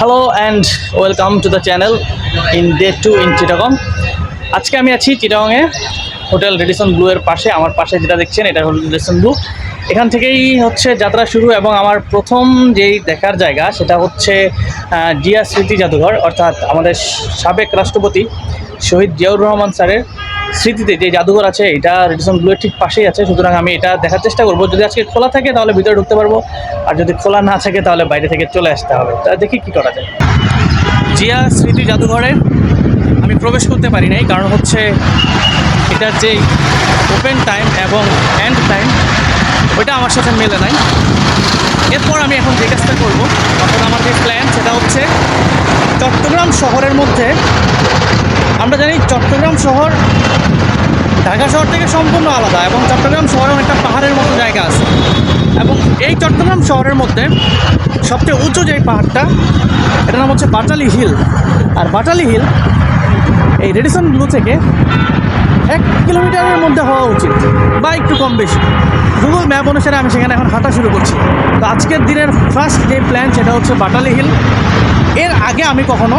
Hello and welcome to the channel in day two in Chittagong আজকে আমি আছি চিটাগংয়ে hotel Radisson blue এর পাশে। আমার পাশে যেটা দেখছেন, এটা হল রেডিসন ব্লু এখান থেকেই হচ্ছে যাত্রা শুরু এবং আমার প্রথম যেই দেখার জায়গা সেটা হচ্ছে জিয়া স্মৃতি জাদুঘর, অর্থাৎ আমাদের সাবেক রাষ্ট্রপতি শহীদ জিয়াউর রহমান স্যারের স্মৃতিতে যে জাদুঘর আছে, এটা রেডিসন ঠিক পাশেই আছে। সুতরাং আমি এটা দেখার চেষ্টা করব। যদি আজকে খোলা থাকে তাহলে ভিতরে ঢুকতে পারব। আর যদি খোলা না থাকে তাহলে বাইরে থেকে চলে আসতে হবে। তা দেখি কী করা যায়। জিয়া স্মৃতি জাদুঘরে আমি প্রবেশ করতে পারি নাই, কারণ হচ্ছে এটার যে ওপেন টাইম এবং এন্ড টাইম ওইটা আমার সাথে মেলে নাই। এরপর আমি এখন যে কাজটা করব, অর্থাৎ আমার যে প্ল্যান সেটা হচ্ছে চট্টগ্রাম শহরের মধ্যে, আমরা জানি চট্টগ্রাম শহর ঢাকা শহর থেকে সম্পূর্ণ আলাদা এবং চট্টগ্রাম শহরে অনেকটা পাহাড়ের মতো জায়গা আছে। এবং এই চট্টগ্রাম শহরের মধ্যে সবচেয়ে উঁচু যে পাহাড়টা, এটার নাম হচ্ছে বাটালি হিল। আর বাটালি হিল এই রেডিসন ব্লু থেকে এক কিলোমিটারের মধ্যে হওয়া উচিত, বা একটু কম বেশি। গুগল ম্যাপ অনুসারে আমি সেখানে এখন হাঁটা শুরু করছি। তো আজকের দিনের ফার্স্ট যে প্ল্যান সেটা হচ্ছে বাটালি হিল এর আগে আমি কখনো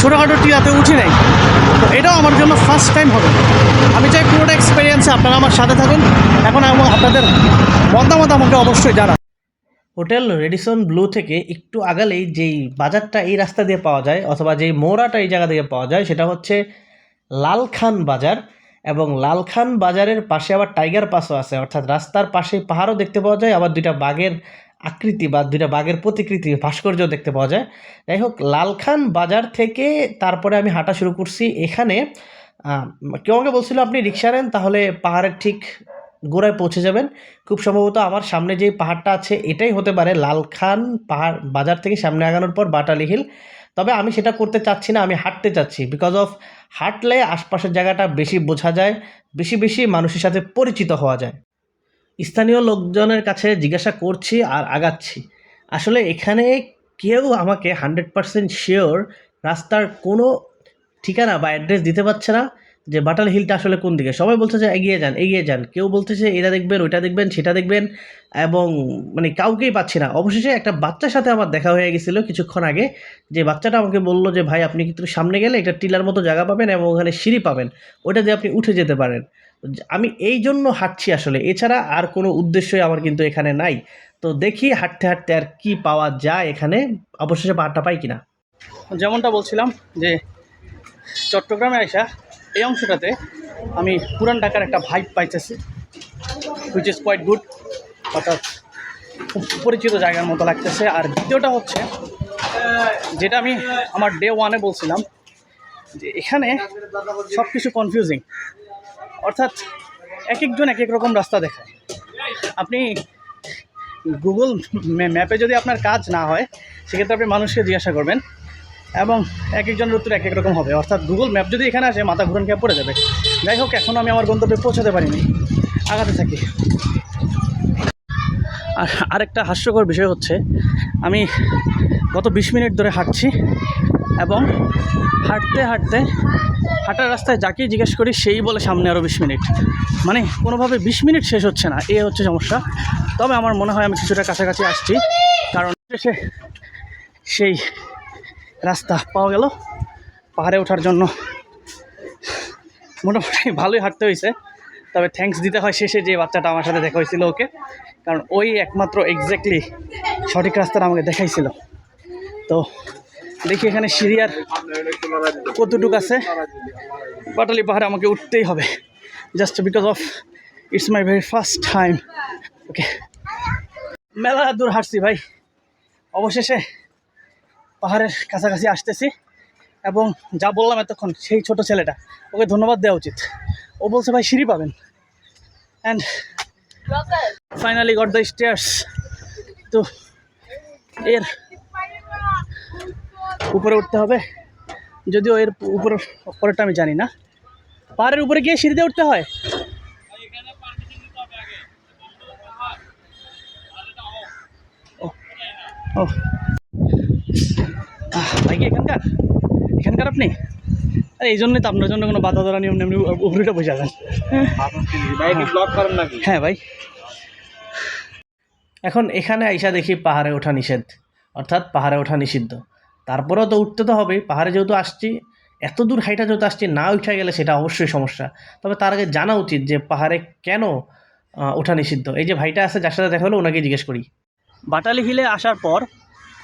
ছোটোখাটো টিলাতে উঠি নাই। তো এটাও আমার জন্য ফার্স্ট টাইম হবে। আমি চাই পুরোটা এক্সপিরিয়েন্সে আপনারা আমার সাথে থাকুন। এখন আমি আপনাদের মতামত আমাকে অবশ্যই জানান। হোটেল রেডিসন ব্লু থেকে একটু আগালেই যেই বাজারটা এই রাস্তা দিয়ে পাওয়া যায়, অথবা যেই মোড়াটা এই জায়গা থেকে পাওয়া যায়, সেটা হচ্ছে লালখান বাজার। এবং লালখান বাজারের পাশে আবার টাইগার পাসও আছে। অর্থাৎ রাস্তার পাশে পাহাড়ও দেখতে পাওয়া যায়, আবার দুইটা বাঘের আকৃতি বা দুইটা বাঘের প্রতিকৃতি ভাস্কর্য দেখতে পাওয়া যায়। যাই হোক, লালখান বাজার থেকে তারপরে আমি হাঁটা শুরু করছি এখানে। কেউ আমাকে বলছিল, আপনি রিক্সা নেন, তাহলে পাহাড়ের ঠিক গোড়ায় পৌঁছে যাবেন। খুব সম্ভবত আমার সামনে যে পাহাড়টা আছে, এটাই হতে পারে লালখান পাহাড় বাজার থেকে সামনে আগানোর পর বাটালি হিল। তবে আমি সেটা করতে চাচ্ছি না, আমি হাঁটতে চাচ্ছি। বিকজ অফ হাঁটলে আশপাশের জায়গাটা বেশি বোঝা যায়, বেশি বেশি মানুষের সাথে পরিচিত হওয়া যায়। স্থানীয় লোকজনের কাছে জিজ্ঞাসা করছি আর আগাচ্ছি। আসলে এখানে কেউ আমাকে হান্ড্রেড পারসেন্ট শিওর রাস্তার কোনো ঠিকানা বা অ্যাড্রেস দিতে পারছে না। যে বাটাল হিলটা আসলে কোন দিকে? সবাই বলছে যে এগিয়ে যান এগিয়ে যান। কেউ বলতেছে এটা দেখবেন, ওইটা দেখবেন, সেটা দেখবেন এবং মানে কাউকেই পাচ্ছি না। অবশেষে একটা বাচ্চার সাথে আমার দেখা হয়ে গেছিল কিছুক্ষণ আগে, যে বাচ্চাটা আমাকে বলল যে, ভাই, আপনি কিন্তু সামনে গেলে একটা টিলার মতো জায়গা পাবেন এবং ওখানে সিঁড়ি পাবেন, ওইটা দিয়ে আপনি উঠে যেতে পারেন। আমি এই জন্য হাঁটছি আসলে। এছাড়া আর কোনো উদ্দেশ্যই আমার কিন্তু এখানে নাই। তো দেখি হাঁটতে হাঁটতে আর কি পাওয়া যায় এখানে, অবশেষে পাহাড়টা পাই কিনা। যেমনটা বলছিলাম যে, চট্টগ্রামে আসা এই অংশটাতে আমি পুরান ঢাকার একটা ভাইব পাইতেছি হুইচ ইজ কোয়াইট গুড অর্থাৎ খুব পরিচিত জায়গার মতো লাগতেছে। আর দ্বিতীয়টা হচ্ছে, যেটা আমি আমার ডে ওয়ানে বলছিলাম, যে এখানে সব কিছু কনফিউজিং অর্থাৎ এক একজন এক এক রকম রাস্তা দেখায়। আপনি গুগল ম্যাপে যদি আপনার কাজ না হয়, সেক্ষেত্রে আপনি মানুষকে জিজ্ঞাসা করবেন এবং এক একজনের উত্তর এক এক রকম হবে। অর্থাৎ গুগল ম্যাপ যদি এখানে আসে, মাথা ঘুরন খেয়ে পড়ে যাবে। যাই হোক এখনও আমি আমার গন্তব্যে পৌঁছাতে পারিনি। আগাতে থাকি। আর আরেকটা হাস্যকর বিষয় হচ্ছে, আমি গত বিশ মিনিট ধরে হাঁটছি এবং হাঁটতে হাঁটতে হাঁটার রাস্তায় যাকেই জিজ্ঞেস করি, সেই বলে সামনে আরও বিশ মিনিট। মানে কোনোভাবে বিশ মিনিট শেষ হচ্ছে না, এ হচ্ছে সমস্যা। তবে আমার মনে হয় আমি কিছুটা কাছাকাছি আসছি, কারণ সে সেই রাস্তা পাওয়া গেল। পাহাড়ে ওঠার জন্য মোটামুটি ভালোই হাঁটতে হয়েছে। তবে থ্যাঙ্কস দিতে হয় শেষে যে বাচ্চাটা আমার সাথে দেখা হয়েছিল ওকে। কারণ ওই একমাত্র এক্স্যাক্টলি সঠিক রাস্তাটা আমাকে দেখাইছিল। তো দেখি এখানে সিরিয়ার কতটুকু আছে। পাটালি পাহাড়ে আমাকে উঠতেই হবে। Just because of it's my very first time okay মেলা দূর হাঁটছি ভাই। অবশেষে পাহাড়ের কাছাকাছি আসতেছি এবং যা বললাম এতক্ষণ, সেই ছোট ছেলেটা, ওকে ধন্যবাদ দেওয়া উচিত। ও বলছে, ভাই, সিঁড়ি পাবেন। And finally got the stairs তো এর উপরে উঠতে হবে। যদিও এর উপরে, পরেরটা আমি জানি না। পাহাড়ের উপরে গিয়ে সিঁড়িতে উঠতে হয়। ও। ও আহ, ভাই কি এখানকার? এখানকার আপনি? আরে এই জন্যই তো আপনার জন্য কোনো বাধা ধরা নিয়ম নেমনি উপরেটা করেন নাকি? হ্যাঁ ভাই। এখন এখানে আইসা দেখি পাহাড়ে ওঠা নিষেধ অর্থাৎ পাহাড়ে ওঠা নিষিদ্ধ। তারপরেও তো উঠতে তো হবে পাহাড়ে যেহেতু আসছি এত দূর হাইটা যেহেতু আসছি না উঠে গেলে সেটা অবশ্যই সমস্যা। তবে তার আগে জানা উচিত যে পাহাড়ে কেন ওঠা নিষিদ্ধ। এই যে ভাইটা আছে যার সাথে দেখা হলো ওনাকে জিজ্ঞেস করি। বাটালি হিলে আসার পর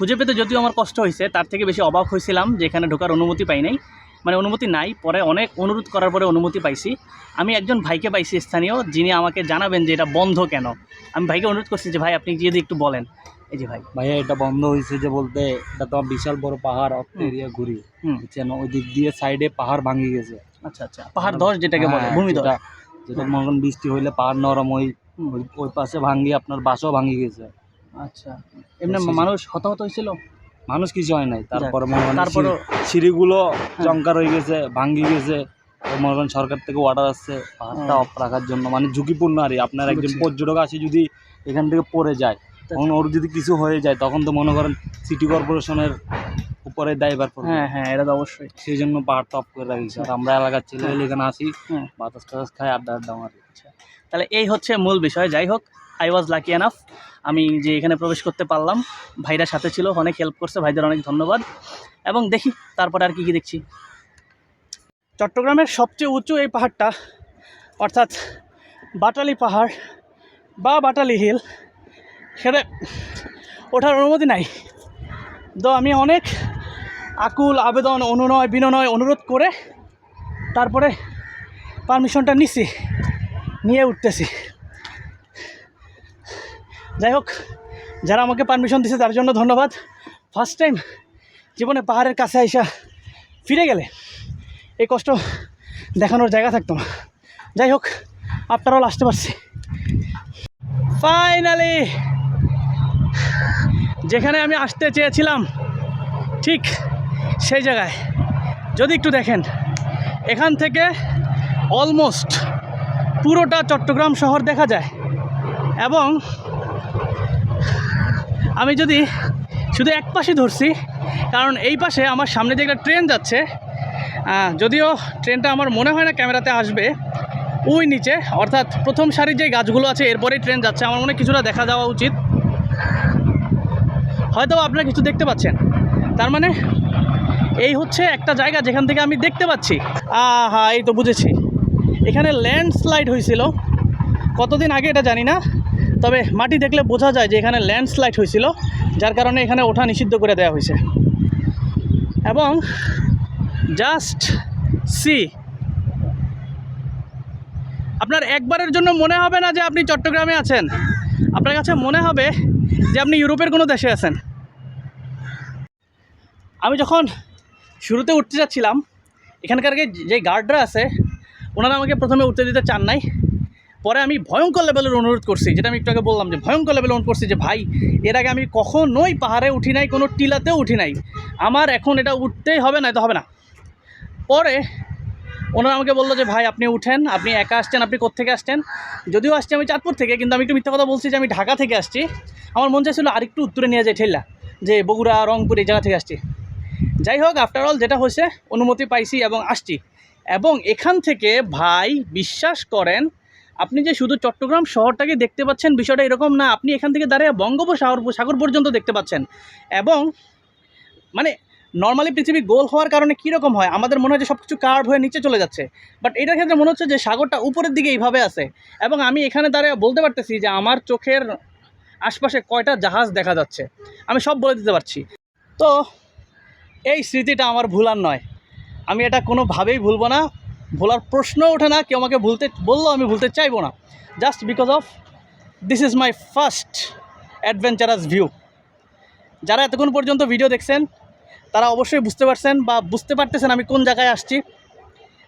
খুঁজে পেতে যদিও আমার কষ্ট হয়েছে তার থেকে বেশি অবাক হয়েছিলাম যে এখানে ঢোকার অনুমতি পাই নাই। মানে অনুমতি নাই পরে অনেক অনুরোধ করার পরে অনুমতি পাইছি। আমি একজন ভাইকে পাইছি স্থানীয় যিনি আমাকে জানাবেন যে এটা বন্ধ কেন। আমি ভাইকে অনুরোধ করছি যে ভাই আপনি যদি একটু বলেন। এই যে ভাই। ভাইয়া এটা বন্ধ হয়েছে যে বলতে এটা তো বিশাল বড় পাহাড় অত এরিয়া ঘুরি। বুঝছেন? ওই দিক দিয়ে সাইডে পাহাড় ভাঙি গেছে। আচ্ছা আচ্ছা। পাহাড় ধস যেটাকে বলে হ্যাঁ, ভূমি ধস যেটা- মনে বৃষ্টি হইলে পাহাড় নরম ওই ওই- পাশে ভাঙ্গি আপনার বাসও ভাঙি গেছে। আচ্ছা। এমনি মানুষ হতাহত হয়েছিল? মানুষ কিছু হয় নাই। তারপরে সিঁড়ি- সিঁড়িগুলো জঙ্কার হয়ে গেছে ভাঙ্গি গেছে। মনে করেন সরকার থেকে অর্ডার আসছে পাহাড়টা অফ রাখার জন্য। মানে ঝুঁকিপূর্ণ আর। আপনার একজন পর্যটক আসে যদি এখান থেকে পড়ে যায় তখন ওর যদি কিছু হয়ে যায় তখন তো মনে করেন সিটি কর্পোরেশনের উপরে দায়ভার পড়বে। হ্যাঁ হ্যাঁ এটা তো অবশ্যই। সেই জন্য পাহাড়টা অফ করে রাখিস আর আমরা এলাকার ছেলে এখানে আসি বাতাস টাতাস খাই আড্ডা আড্ডা মারি তাহলে এই হচ্ছে মূল বিষয়। যাই হোক আই ওয়াজ লাকি এনাফ আমি যে এখানে প্রবেশ করতে পারলাম, ভাইরা সাথে ছিল, অনেক হেল্প করছে, ভাইদের অনেক ধন্যবাদ। এবং দেখি, তারপরে আর কি কি দেখছি। চট্টগ্রামের সবচেয়ে উঁচু এই পাহাড়টা, অর্থাৎ বাটালি পাহাড় বা বাটালি হিল সেটা ওঠার অনুমতি নাই। তো আমি অনেক আকুল, আবেদন, অনুনয়, বিনয় অনুরোধ করে তারপরে পারমিশনটা নিছি। নিয়ে উঠতেছি। যাই হোক, যারা আমাকে পারমিশন দিছে, তার জন্য ধন্যবাদ। ফার্স্ট টাইম জীবনে পাহাড়ের কাছে আইসা ফিরে গেলে এই কষ্ট দেখানোর জায়গা থাকতো না। যাই হোক, আপনারাও আসতে পারছি। ফাইনালি যেখানে আমি আসতে চেয়েছিলাম, ঠিক সেই জায়গায়। যদি একটু দেখেন, এখান থেকে অলমোস্ট পুরোটা চট্টগ্রাম শহর দেখা যায়। এবং আমি যদি শুধু এক পাশে ধরছি, কারণ এই পাশে আমার সামনে যে একটা ট্রেন যাচ্ছে যদিও ট্রেনটা আমার মনে হয় না ক্যামেরাতে আসবে, ওই নিচে, অর্থাৎ প্রথম সারির যে গাছগুলো আছে এরপরেই ট্রেন যাচ্ছে, আমার মনে কিছুটা দেখা যাওয়া উচিত। হয়তো আপনারা কিছু দেখতে পাচ্ছেন। তার মানে এই হচ্ছে একটা জায়গা যেখান থেকে আমি দেখতে পাচ্ছি। আহা, এই তো বুঝেছি। এখানে ল্যান্ডস্লাইড হয়েছিল। কতদিন আগে এটা জানি না, তবে মাটি দেখলে বোঝা যায় যে এখানে ল্যান্ডস্লাইড হয়েছিল, যার কারণে এখানে ওঠা নিষিদ্ধ করে দেওয়া হয়েছে। এবং জাস্ট সি আপনার একবারের জন্য মনে হবে না যে আপনি চট্টগ্রামে আছেন। আপনার কাছে মনে হবে যে আপনি ইউরোপের কোনো দেশে আছেন। আমি যখন শুরুতে উঠতে যাচ্ছিলাম, এখানকার যে- গার্ডরা আছে ওনারা আমাকে প্রথমে উঠতে দিতে চান নাই। পরে আমি ভয়ঙ্কর লেভেলের অনুরোধ করছি, যেটা আমি একটু আগে বললাম যে ভয়ঙ্কর লেভেলের অনুরোধ করছি যে, ভাই, এর আগে আমি কখনোই পাহাড়ে উঠি নাই, কোনো টিলাতেও উঠি নাই। আমার এখন এটা উঠতেই হবে না তো হবে না। পরে ওনারা আমাকে বলল যে, ভাই, আপনি উঠেন, আপনি একা আসছেন, আপনি কোত্থেকে আসছেন? যদিও আসছি আমি চাঁদপুর থেকে, কিন্তু আমি একটু মিথ্যা কথা বলছি যে, আমি ঢাকা থেকে আসছি। আমার মন চাইছিল আরেকটু উত্তরে নিয়ে যায় ঠেলা, যে বগুড়া, রংপুর, এই জায়গা থেকে আসছি। যাই হোক আফটার অল যেটা হয়েছে, অনুমতি পাইছি এবং আসছি। এবং এখান থেকে ভাই বিশ্বাস করেন, আপনি যে শুধু চট্টগ্রাম শহরটাকে দেখতে পাচ্ছেন, বিষয়টা এরকম না, আপনি এখান থেকে দাঁড়িয়ে বঙ্গোপসাগর সাগর পর্যন্ত দেখতে পাচ্ছেন। এবং মানে নর্মালি পৃথিবী গোল হওয়ার কারণে কীরকম হয়, আমাদের মনে হয় যে সব কিছু কার্ভ হয়ে নিচে চলে যাচ্ছে। বাট এটার ক্ষেত্রে মনে হচ্ছে যে সাগরটা উপরের দিকে এইভাবে আছে। এবং আমি এখানে দাঁড়িয়ে বলতে পারতেছি যে আমার চোখের আশপাশে কয়টা জাহাজ দেখা যাচ্ছে। আমি সব বলে দিতে পারছি। তো এই স্মৃতিটা আমার ভুলার নয়। আমি এটা কোনোভাবেই ভুলবো না। ভোলার প্রশ্ন ওঠে না, কেউ আমাকে ভুলতে বলল, আমি ভুলতে চাইব না। Just because of this is my first adventurous view যারা এতক্ষণ পর্যন্ত ভিডিও দেখছেন, তারা অবশ্যই বুঝতে পারছেন বা বুঝতে পারতেছেন আমি কোন জায়গায় আসছি।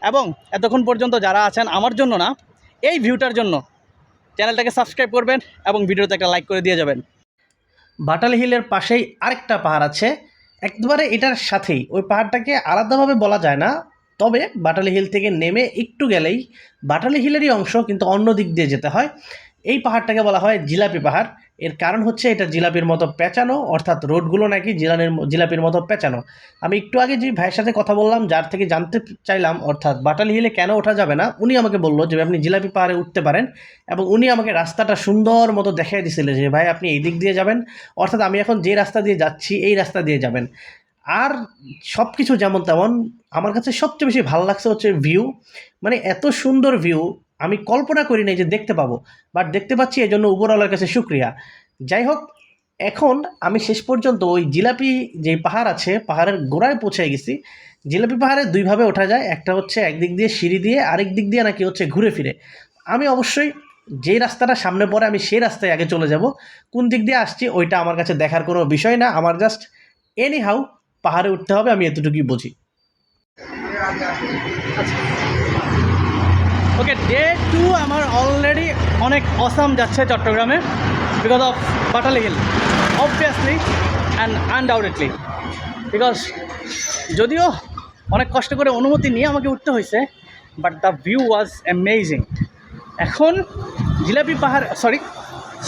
এবং এতক্ষণ পর্যন্ত যারা আছেন আমার জন্য না, এই ভিউটার জন্য চ্যানেলটাকে সাবস্ক্রাইব করবেন এবং ভিডিওতে একটা লাইক করে দিয়ে যাবেন। বাটালি হিলের পাশেই আরেকটা পাহাড় আছে একবারে এটার সাথেই। ওই পাহাড়টাকে আলাদাভাবে বলা যায় না, তবে বাটালি হিল থেকে নেমে একটু গেলেই বাটালি হিলেরই অংশ কিন্তু অন্য দিক দিয়ে যেতে হয়। এই পাহাড়টাকে বলা হয় জিলাপি পাহাড়। এর কারণ হচ্ছে এটা জিলাপির মতো পেঁচানো, অর্থাৎ রোডগুলো নাকি জিলানের জিলাপির মতো পেঁচানো। আমি একটু আগে যে ভাইয়ের সাথে কথা বললাম, যার থেকে জানতে চাইলাম, অর্থাৎ বাটালি হিলে কেন ওঠা যাবে না, উনি আমাকে বলল যে, আপনি জিলাপি পাহাড়ে উঠতে পারেন। এবং উনি আমাকে রাস্তাটা সুন্দর মতো দেখাই দিয়েছিলেন যে, ভাই, আপনি এই দিক দিয়ে যাবেন। অর্থাৎ আমি এখন যে রাস্তা দিয়ে যাচ্ছি, এই রাস্তা দিয়ে যাবেন। আর সব কিছু যেমন তেমন, আমার কাছে সবচেয়ে বেশি ভালো লাগছে হচ্ছে ভিউ মানে এত সুন্দর ভিউ আমি কল্পনা করি নাই যে দেখতে পাবো বাট দেখতে পাচ্ছি এই জন্য উপরওয়ালার কাছে শুক্রিয়া। যাই হোক এখন আমি শেষ পর্যন্ত ওই জিলাপি যে পাহাড় আছে, পাহাড়ের গোড়ায় পৌঁছে গেছি। জিলাপি পাহাড়ে দুইভাবে ওঠা যায়, একটা হচ্ছে একদিক দিয়ে সিঁড়ি দিয়ে, আরেক দিক দিয়ে নাকি হচ্ছে ঘুরে ফিরে। আমি অবশ্যই যেই রাস্তাটা সামনে পড়ে, আমি সেই রাস্তায় আগে চলে যাব। কোন দিক দিয়ে আসছি, ওইটা আমার কাছে দেখার কোনো বিষয় না। আমার জাস্ট এনি হাউ পাহাড়ে উঠতে হবে, আমি এতটুকুই বুঝি। ওকে ডে টু আমার অলরেডি অনেক অসাম যাচ্ছে চট্টগ্রামে because of Batali hill obviously and undoubtedly because যদিও অনেক কষ্ট করে অনুমতি নিয়ে আমাকে উঠতে হয়েছে but the view was amazing এখন জিলাপি পাহাড় সরি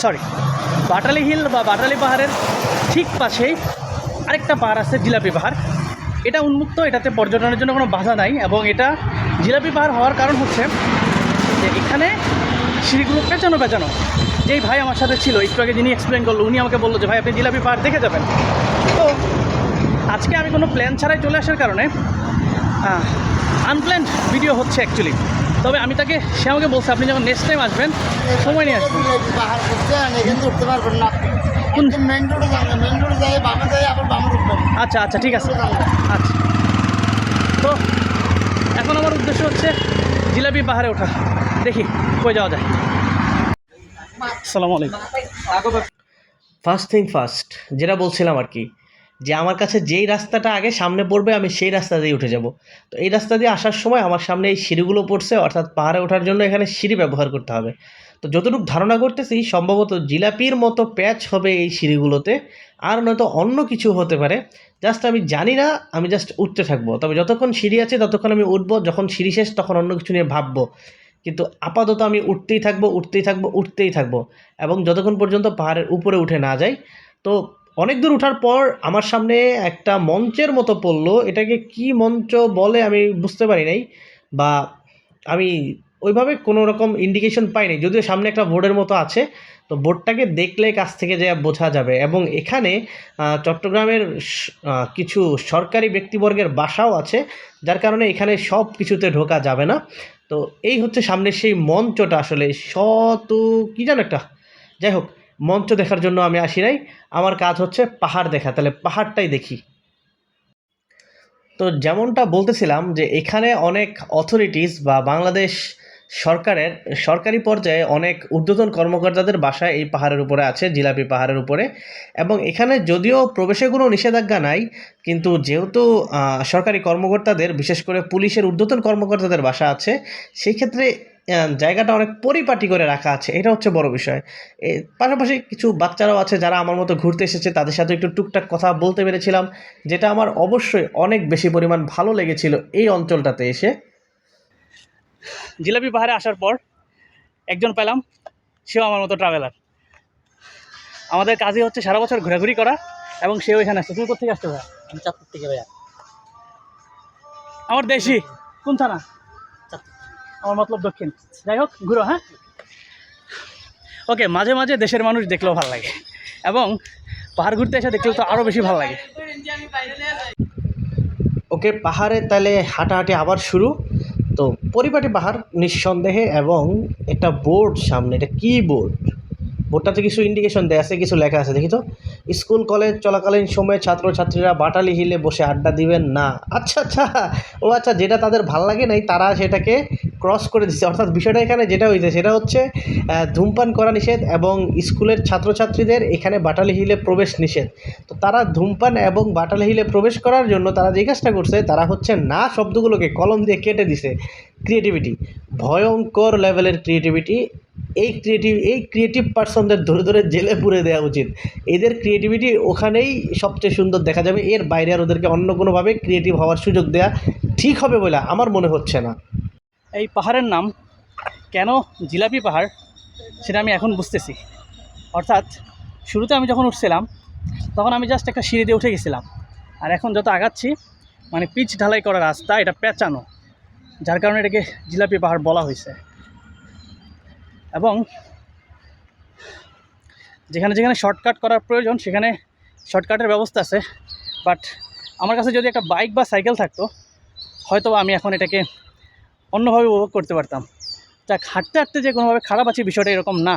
সরি বাটালি হিল বা বাটালি পাহাড়ের ঠিক পাশেই আরেকটা পাহাড় আছে জিলাপি পাহাড়। এটা উন্মুক্ত, এটাতে পর্যটনের জন্য কোনো বাধা নাই এবং এটা জিলাপি পাহাড় হওয়ার কারণ হচ্ছে যে এখানে সিঁড়িগুলো পেঁচানো পেঁচানো। যেই ভাই আমার সাথে ছিল, একটু আগে যিনি এক্সপ্লেন করল, উনি আমাকে বলল যে, ভাই, আপনি জিলাপি পাহাড় দেখে যাবেন। তো আজকে আমি কোনো প্ল্যান ছাড়াই চলে আসার কারণে আনপ্ল্যান্ড ভিডিও হচ্ছে অ্যাকচুয়ালি তবে আমি তাকে সে আমাকে বলছে, আপনি যখন নেক্সট টাইম আসবেন, সময় নিয়ে আসবেন। আচ্ছা আচ্ছা ঠিক আছে। আচ্ছা। তো এখন আমার উদ্দেশ্য হচ্ছে জিলাপি পাহাড়ে ওঠা। দেখি কই যাওয়া যায়? আসসালামু আলাইকুম। ফার্স্ট থিং ফার্স্ট যেটা বলছিলাম আর কি যে আমার কাছে যেই রাস্তাটা আগে সামনে পড়বে আমি সেই রাস্তা দিয়ে উঠে যাব। তো এই রাস্তা দিয়ে আসার সময় আমার সামনে এই সিঁড়িগুলো পড়ছে অর্থাৎ পাহাড়ে ওঠার জন্য এখানে সিঁড়ি ব্যবহার করতে হবে। তো যতটুকু ধারণা করতেছি সম্ভবত জিলাপির মতো প্যাচ হবে এই সিঁড়িগুলোতে আর নয়তো অন্য কিছু হতে পারে। জাস্ট আমি জানি না আমি জাস্ট উঠতে থাকব। তবে যতক্ষণ সিঁড়ি আছে ততক্ষণ আমি উঠবো যখন সিঁড়ি শেষ তখন অন্য কিছু নিয়ে ভাববো। কিন্তু আপাতত আমি উঠতেই থাকব উঠতেই থাকব উঠতেই থাকব এবং যতক্ষণ পর্যন্ত পাহাড়ের উপরে উঠে না যাই। তো অনেক দূর ওঠার পর আমার সামনে একটা মঞ্চের মতো পড়ল। এটাকে কি মঞ্চ বলে আমি বুঝতে পারি নাই বা আমি ওইভাবে কোনো রকম ইন্ডিকেশন পাইনি যদিও সামনে একটা বোর্ডের মতো আছে। তো বোর্ডটাকে দেখলে কাছ থেকে যে বোঝা যাবে এবং এখানে চট্টগ্রামের কিছু সরকারি ব্যক্তিবর্গের বাসাও আছে। যার কারণে এখানে সব কিছুতে ঢোকা যাবে না। তো এই হচ্ছে সামনের সেই মঞ্চটা আসলে শত, কী যেন একটা। যাই হোক, মঞ্চ দেখার জন্য আমি আসি নাই। আমার কাজ হচ্ছে পাহাড় দেখা, তাহলে পাহাড়টাই দেখি। তো যেমনটা বলতেছিলাম যে এখানে অনেক অথরিটিস বা বাংলাদেশ সরকারের, সরকারি পর্যায়ে অনেক ঊর্ধ্বতন কর্মকর্তাদের বাসা এই পাহাড়ের উপরে আছে, জিলাপি পাহাড়ের উপরে। এবং এখানে যদিও প্রবেশে কোনো নিষেধাজ্ঞা নাই, কিন্তু যেহেতু সরকারি কর্মকর্তাদের, বিশেষ করে পুলিশের ঊর্ধ্বতন কর্মকর্তাদের বাসা আছে সেই ক্ষেত্রে জায়গাটা অনেক পরিপাটি করে রাখা আছে। এটা হচ্ছে বড় বিষয়। পাশাপাশি কিছু বাচ্চারাও আছে যারা আমার মতো ঘুরতে এসেছে, তাদের সাথে একটু টুকটাক কথা বলতে পেরেছিলাম, যেটা আমার অবশ্যই অনেক বেশি পরিমাণ ভালো লেগেছিল এই অঞ্চলটাতে এসে। জিলাপি পাহাড়ে আসার পর একজন পেলাম সেও আমার মতো ট্রাভেলার আমাদের কাজই হচ্ছে সারা বছর ঘোরাঘুরি করা এবং সেও এখানে আসছে তুমি কোথেকে আসতে ভাইয়া আমি চাঁদপুর থেকে ভাইয়া আমার দেশি কোন থানা আমার মতলব দক্ষিণ যাই হোক ঘুরো হ্যাঁ ওকে মাঝে মাঝে দেশের মানুষ দেখলেও ভালো লাগে এবং পাহাড় ঘুরতে এসে দেখলেও তো আরও বেশি ভালো লাগে ওকে পাহাড়ে তাহলে হাঁটাহাঁটি আবার শুরু তো পরিপাটি পাহাড় নিঃসন্দেহে এবং একটা বোর্ড সামনে এটা কি বোর্ড বোর্ডটাতে কিছু ইন্ডিকেশন দেয়া আছে, কিছু লেখা আছে, দেখি তো। স্কুল, কলেজ, চলাকালীন সময়ে ছাত্রছাত্রীরা বাটালি হিলে বসে আড্ডা দিবেন না। আচ্ছা আচ্ছা। ও আচ্ছা যেটা তাদের ভালো লাগে নাই, তারা সেটাকে ক্রস করে দিচ্ছে। অর্থাৎ বিষয়টা এখানে যেটা হয়েছে সেটা হচ্ছে ধূমপান করা নিষেধ এবং স্কুলের ছাত্রছাত্রীদের এখানে বাটালি হিলে প্রবেশ নিষেধ। তো তারা ধূমপান এবং বাটালি হিলে প্রবেশ করার জন্য তারা যে কাজটা করছে, তারা হচ্ছে না শব্দগুলোকে কলম দিয়ে কেটে দিছে। ক্রিয়েটিভিটি ভয়ঙ্কর লেভেলের ক্রিয়েটিভিটি এই ক্রিয়েটিভ এই ক্রিয়েটিভ পার্সনদের ধরে ধরে জেলে পুরে দেওয়া উচিত। এদের ক্রিয়েটিভিটি ওখানেই সবচেয়ে সুন্দর দেখা যাবে। এর বাইরে আর ওদেরকে অন্য কোনোভাবে ক্রিয়েটিভ হওয়ার সুযোগ দেওয়া ঠিক হবে বলে আমার মনে হচ্ছে না। এই পাহাড়ের নাম কেন জিলাপি পাহাড় সেটা আমি এখন বুঝতেছি। অর্থাৎ শুরুতে আমি যখন উঠছিলাম, তখন আমি জাস্ট একটা সিঁড়ি দিয়ে উঠে গেছিলাম। আর এখন যত আগাচ্ছি মানে পিচ ঢালাই করা রাস্তা, এটা পেঁচানো, যার কারণে এটাকে জিলাপি পাহাড় বলা হয়েছে। এবং যেখানে যেখানে শর্টকাট করার প্রয়োজন, সেখানে শর্টকাটের ব্যবস্থা আছে। বাট আমার কাছে যদি একটা বাইক বা সাইকেল থাকতো হয়তো আমি এখন এটাকে অন্যভাবে উপভোগ করতে পারতাম। যাক হাঁটতে হাঁটতে যে কোনোভাবে খারাপ আছে বিষয়টা এরকম না।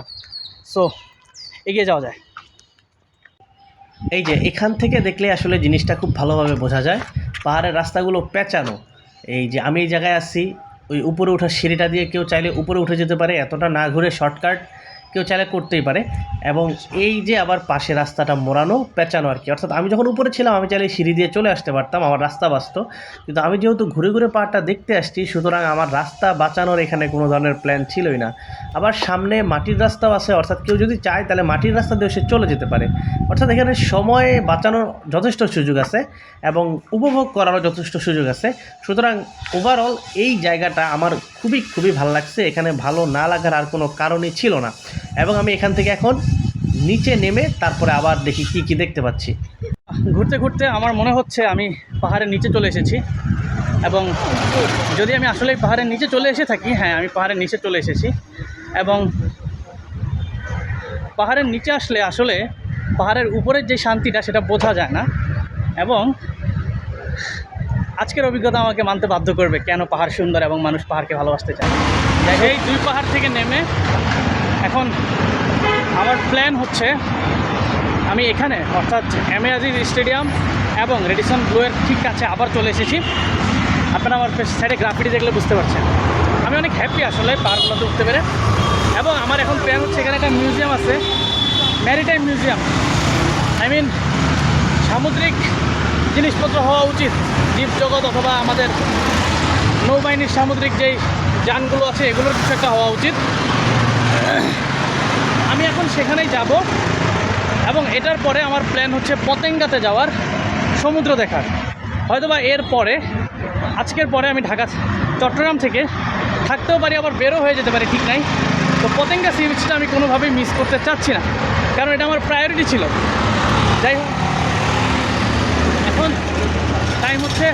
সো এগিয়ে যাওয়া যায়। এই যে এখান থেকে দেখলে আসলে জিনিসটা খুব ভালোভাবে বোঝা যায়। পাহাড়ের রাস্তাগুলো পেঁচানো এই যে আমি এই জায়গায় আসছি, ওই উপরে ওঠার সিঁড়িটা দিয়ে কেউ চাইলে উপরে উঠে যেতে পারে, এতটা না ঘুরে শর্টকাট। কেউ চাইলে করতেই পারে। এবং এই যে আবার পাশে রাস্তাটা মোড়ানো, পেঁচানো আর কি। অর্থাৎ আমি যখন উপরে ছিলাম, আমি চাইলে সিঁড়ি দিয়ে চলে আসতে পারতাম, আমার রাস্তা বাঁচত। কিন্তু আমি যেহেতু ঘুরে ঘুরে পাহাড়টা দেখতে আসছি, সুতরাং আমার রাস্তা বাঁচানোর এখানে কোনো ধরনের প্ল্যান ছিলই না। আবার সামনে মাটির রাস্তাও আছে, অর্থাৎ কেউ যদি চায়, তাহলে মাটির রাস্তা দিয়ে সে চলে যেতে পারে। অর্থাৎ এখানে সময় বাঁচানোর যথেষ্ট সুযোগ আছে এবং উপভোগ করারও যথেষ্ট সুযোগ আছে। সুতরাং ওভারঅল এই জায়গাটা আমার খুবই খুবই ভালো লাগছে। এখানে ভালো না লাগার আর কোনো কারণই ছিল না। এবং আমি এখান থেকে এখন নিচে নেমে তারপরে আবার দেখি কি কি দেখতে পাচ্ছি। ঘুরতে ঘুরতে আমার মনে হচ্ছে আমি পাহাড়ের নিচে চলে এসেছি এবং যদি আমি আসলে পাহাড়ের নিচে চলে এসে থাকি হ্যাঁ আমি পাহাড়ের নিচে চলে এসেছি এবং পাহাড়ের নিচে আসলে আসলে পাহাড়ের উপরের যে শান্তিটা সেটা বোঝা যায় না এবং আজকের অভিজ্ঞতা আমাকে মানতে বাধ্য করবে কেন পাহাড় সুন্দর এবং মানুষ পাহাড়কে ভালোবাসতে চায়। এই দুই পাহাড় থেকে নেমে এখন আমার প্ল্যান হচ্ছে আমি এখানে, অর্থাৎ এম এ আজিজ স্টেডিয়াম এবং রেডিসন ব্লুয়ের ঠিক কাছে আবার চলে এসেছি। আপনারা আমার সাইডে গ্রাফিটি দেখলে বুঝতে পারছেন। আমি অনেক হ্যাপি আসলে পাহাড়গুলোতে উঠতে পেরে। এবং আমার এখন প্ল্যান হচ্ছে এখানে একটা মিউজিয়াম আছে ম্যারিটাইম মিউজিয়াম আই মিন সামুদ্রিক জিনিসপত্র হওয়া উচিত জীবজগৎ অথবা আমাদের নৌবাহিনীর সামুদ্রিক যেই যানগুলো আছে, এগুলোর কিছু একটা হওয়া উচিত। আমি এখন সেখানেই যাব এবং এটার পরে আমার প্ল্যান হচ্ছে পতেঙ্গাতে যাওয়ার সমুদ্র দেখার। হয়তোবা এর পরে, আজকের পরে আমি ঢাকা, চট্টগ্রাম থেকে থাকতেও পারি, আবার বেরো হয়ে যেতে পারি, ঠিক নাই। তো পতেঙ্গা সি বিচটা আমি কোনোভাবেই মিস করতে চাচ্ছি না, কারণ এটা আমার প্রায়োরিটি ছিল। যাই হোক, এখন টাইম হচ্ছে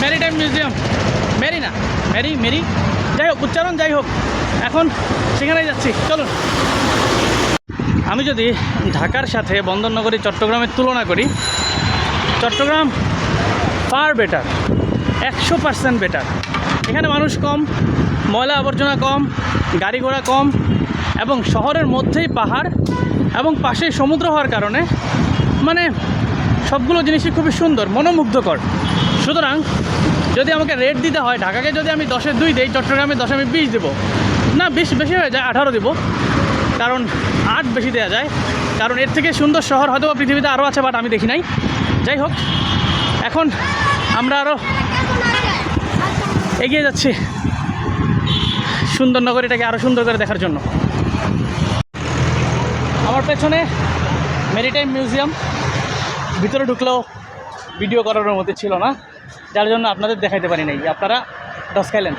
ম্যারিটাইম মিউজিয়াম মেরি না মেরি মেরি যাই হোক, উচ্চারণ যাই হোক, এখন সেখানেই যাচ্ছি, চলুন। আমি যদি ঢাকার সাথে বন্দরনগরী চট্টগ্রামের তুলনা করি, চট্টগ্রাম ফার বেটার একশো পার্সেন্ট বেটার এখানে মানুষ কম, ময়লা আবর্জনা কম, গাড়ি ঘোড়া কম, এবং শহরের মধ্যেই পাহাড়, এবং পাশেই সমুদ্র হওয়ার কারণে মানে সবগুলো জিনিসই খুবই সুন্দর, মনোমুগ্ধকর। সুতরাং যদি আমাকে রেট দিতে হয়, ঢাকাকে যদি আমি দশে দুই দিই, চট্টগ্রামে দশে, আমি বিশ দেবো। না, বিশ, বেশি হয়ে যায়, আঠারো দেবো। কারণ আট বেশি দেওয়া যায়। কারণ এর থেকে সুন্দর শহর হয়তো পৃথিবীতে আরও আছে বাট আমি দেখি নাই। যাই হোক, এখন আমরা আরও এগিয়ে যাচ্ছি সুন্দর নগরীটাকে আরও সুন্দর করে দেখার জন্য। আমার পেছনে মেরিটাইম মিউজিয়াম ভিতরে ঢুকলেও ভিডিও করার মধ্যে ছিল না। যার জন্য আপনাদের দেখাইতে পারি নাই, আপনারা দশ খাইলেন।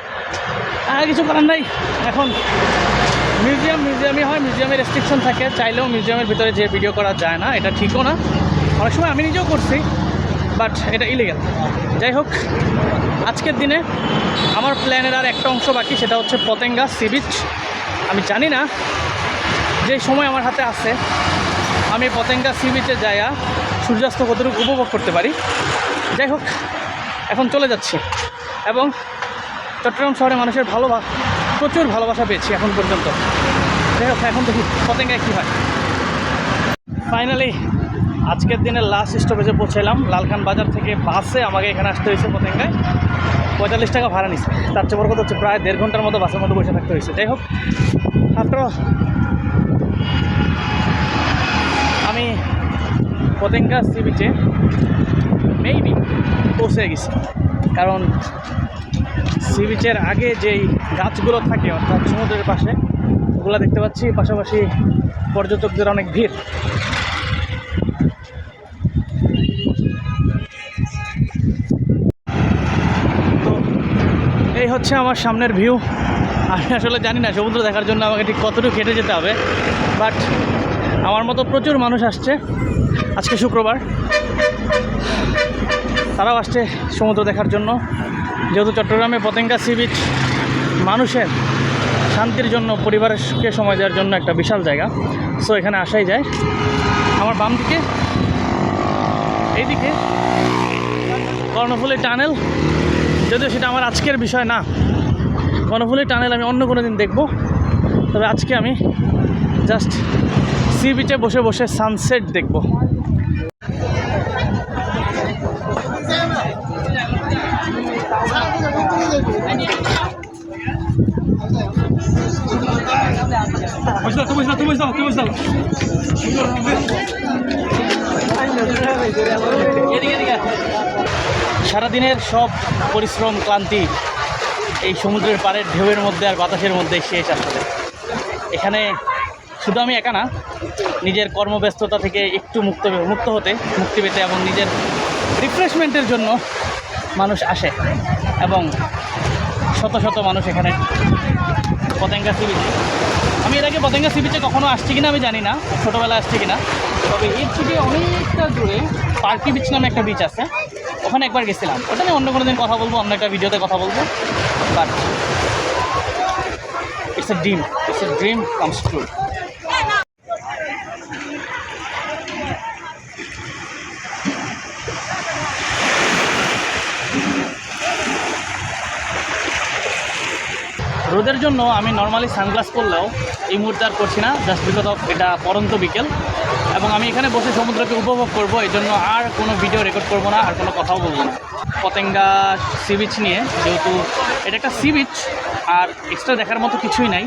আর কিছু করার নাই, এখন মিউজিয়াম মিউজিয়ামই হয় মিউজিয়ামে রেস্ট্রিকশন থাকে, চাইলেও মিউজিয়ামের ভিতরে যে ভিডিও করা যায় না, এটা ঠিকও না। অনেক সময় আমি নিজেও করছি বাট এটা ইলিগেল যাই হোক, আজকের দিনে আমার প্ল্যানের আর একটা অংশ বাকি, সেটা হচ্ছে পতেঙ্গা সি বিচ আমি জানি না যে সময় আমার হাতে আছে, আমি পতেঙ্গা সি বিচে যাইয়া সূর্যাস্ত কতটুকু উপভোগ করতে পারি। যাই হোক এখন চলে যাচ্ছি। এবং চট্টগ্রাম শহরে মানুষের ভালো প্রচুর ভালোবাসা পেয়েছি এখন পর্যন্ত। এখন দেখি পতেঙ্গায় কী হয়। ফাইনালি আজকের দিনের লাস্ট স্টপেজে পৌঁছালাম লালখান বাজার থেকে বাসে আমাকে এখানে আসতে হয়েছে পতেঙ্গায়। পঁয়তাল্লিশ টাকা ভাড়া নিচ্ছে তার চেয়ে বড় কথা হচ্ছে প্রায় দেড় ঘণ্টার মতো বাসের মধ্যে বসে থাকতে হয়েছে। যাই হোক আফটার আমি পতেঙ্গা সি বিচে মেবি পৌঁছে গেছি। কারণ সি বিচের আগে যেই গাছগুলো থাকে, অর্থাৎ সমুদ্রের পাশে, ওগুলো দেখতে পাচ্ছি। পাশাপাশি পর্যটকদের অনেক ভিড়। তো এই হচ্ছে আমার সামনের ভিউ আমি আসলে জানি না, সমুদ্র দেখার জন্য আমাকে ঠিক কতটুকু কেটে যেতে হবে। বাট আমার মতো প্রচুর মানুষ আসছে আজকে শুক্রবার। তারাও আসছে সমুদ্র দেখার জন্য। যেহেতু চট্টগ্রামে পতেঙ্গা সি বিচ মানুষের শান্তির জন্য, পরিবারকে সময় দেওয়ার জন্য একটা বিশাল জায়গা। সো এখানে আসাই যায়। আমার বাম দিকে, এইদিকে কর্ণফুলী টানেল। যদিও সেটা আমার আজকের বিষয় না, কর্ণফুলী টানেল আমি অন্য কোনো দিন দেখব। তবে আজকে আমি জাস্ট সি বিচে বসে বসে সানসেট দেখব। সারাদিনের সব পরিশ্রম, ক্লান্তি এই সমুদ্রের পাড়ের ঢেউয়ের মধ্যে আর বাতাসের মধ্যে শেষ আসলে। এখানে শুধু আমি একা না, নিজের কর্মব্যস্ততা থেকে একটু মুক্ত মুক্ত হতে, মুক্তি পেতে এবং নিজের রিফ্রেশমেন্টের জন্য মানুষ আসে এবং শত শত মানুষ এখানে পতেঙ্গা সি বিচে। আমি এর আগে পতেঙ্গা সি বিচে কখনো আসছি কিনা আমি জানি না, ছোটোবেলায় আসছি কিনা। তবে এর থেকে অনেকটা দূরে পার্কি বিচ নামে একটা বিচ আছে। ওখানে একবার গেছিলাম। ওটা নিয়ে অন্য কোনো দিন কথা বলব, অন্য একটা ভিডিওতে কথা বলব। But it's a dream it's a dream comes true রোদের জন্য আমি নর্মালি সানগ্লাস করলেও এই মুহূর্তে আর করছি না জাস্ট বিকজ অফ এটা পরন্ত বিকেল। এবং আমি এখানে বসে সমুদ্রকে উপভোগ করব, এই জন্য আর কোনো ভিডিও রেকর্ড করব না, আর কোনো কথাও বলব না। পতেঙ্গা সি বিচ নিয়ে, যেহেতু এটা একটা সি বিচ আর এক্সট্রা দেখার মতো কিছুই নাই।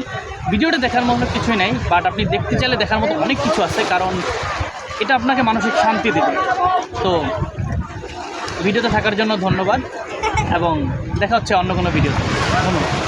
ভিডিওটা দেখার মতো কিছুই নাই বাট আপনি দেখতে চাইলে দেখার মতো অনেক কিছু আছে, কারণ এটা আপনাকে মানসিক শান্তি দেবে। তো ভিডিওতে থাকার জন্য ধন্যবাদ, এবং দেখা হচ্ছে অন্য কোনো ভিডিওতে ধন্যবাদ।